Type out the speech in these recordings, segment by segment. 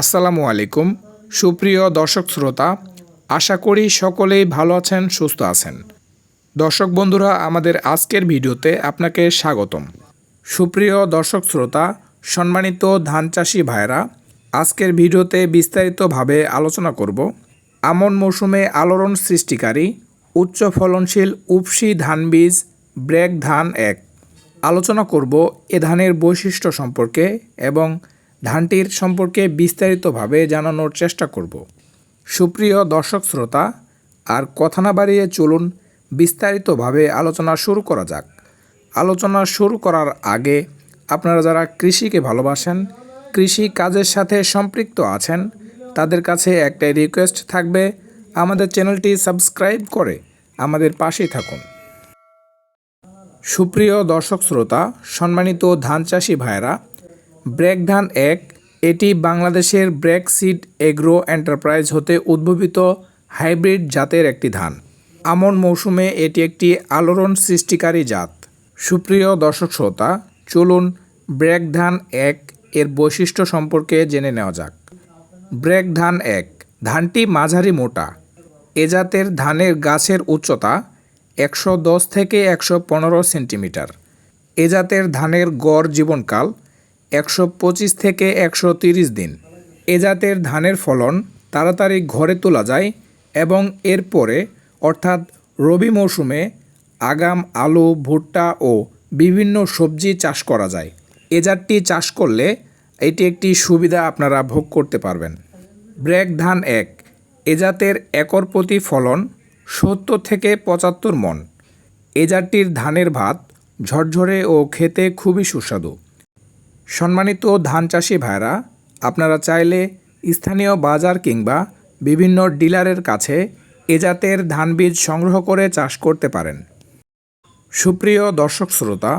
আসসালামু আলাইকুম। সুপ্রিয় দর্শক শ্রোতা, আশা করি সকলেই ভালো আছেন, সুস্থ আছেন। দর্শক বন্ধুরা, আমাদের আজকের ভিডিওতে আপনাকে স্বাগতম। সুপ্রিয় দর্শক শ্রোতা, সম্মানিত ধান চাষি ভাইরা আজকের ভিডিওতে বিস্তারিতভাবে আলোচনা করব। আমন মৌসুমে আলোড়ন সৃষ্টিকারী, উচ্চ ফলনশীল উপসি ধান বীজ ব্রেক ধান এক। আলোচনা করব এ ধানের বৈশিষ্ট্য সম্পর্কে এবং ধানটির সম্পর্কে বিস্তারিতভাবে জানানোর চেষ্টা করব। সুপ্রিয় দর্শক শ্রোতা, আর কথা না বাড়িয়ে চলুন, বিস্তারিতভাবে আলোচনা শুরু করা যাক। আলোচনা শুরু করার আগে আপনারা যারা কৃষিকে ভালোবাসেন, কৃষি কাজের সাথে সম্পৃক্ত আছেন, তাদের কাছে একটাই রিকোয়েস্ট থাকবে। আমাদের চ্যানেলটি সাবস্ক্রাইব করে আমাদের পাশেই থাকুন। সুপ্রিয় দর্শক শ্রোতা, সম্মানিত ধান চাষি ভাইরা ব্রেক ধান এক, এটি বাংলাদেশের ব্রেক সিড এগ্রো এন্টারপ্রাইজ হতে উদ্ভাবিত হাইব্রিড জাতের একটি ধান। আমন মৌসুমে এটি একটি আলোড়ন সৃষ্টিকারী জাত। সুপ্রিয় দর্শক শ্রোতা, চলুন ব্রেক ধান এক এর বৈশিষ্ট্য সম্পর্কে জেনে নেওয়া যাক। ব্রেক ধান এক, ধানটি মাঝারি মোটা। এ জাতের ধানের গাছের উচ্চতা একশো দশ থেকে একশো পনেরো সেন্টিমিটার। এ জাতের ধানের গড় জীবনকাল একশো পঁচিশ থেকে একশো তিরিশ দিন। এ জাতের ধানের ফলন তাড়াতাড়ি ঘরে তোলা যায় এবং এরপরে অর্থাৎ রবি মৌসুমে আগাম আলু, ভুট্টা ও বিভিন্ন সবজি চাষ করা যায়। এ জাতটি চাষ করলে এটি একটি সুবিধা আপনারা ভোগ করতে পারবেন। ব্রেক ধান এক, এ জাতের একর প্রতি ফলন সত্তর থেকে পঁচাত্তর মন। এ জাতটির ধানের ভাত ঝরঝরে ও খেতে খুবই সুস্বাদু। সম্মানিত ধান চাষি ভাইরা আপনারা চাইলে স্থানীয় বাজার কিংবা বিভিন্ন ডিলারের কাছে এ জাতের ধান বীজ সংগ্রহ করে চাষ করতে পারেন। সুপ্রিয় দর্শক শ্রোতা,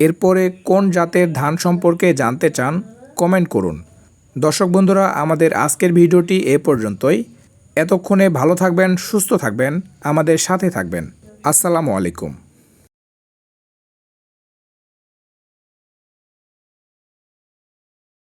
এরপরে কোন জাতের ধান সম্পর্কে জানতে চান, কমেন্ট করুন। দর্শক বন্ধুরা, আমাদের আজকের ভিডিওটি এ পর্যন্তই। এতক্ষণে ভালো থাকবেন, সুস্থ থাকবেন, আমাদের সাথে থাকবেন। আসসালামু আলাইকুম।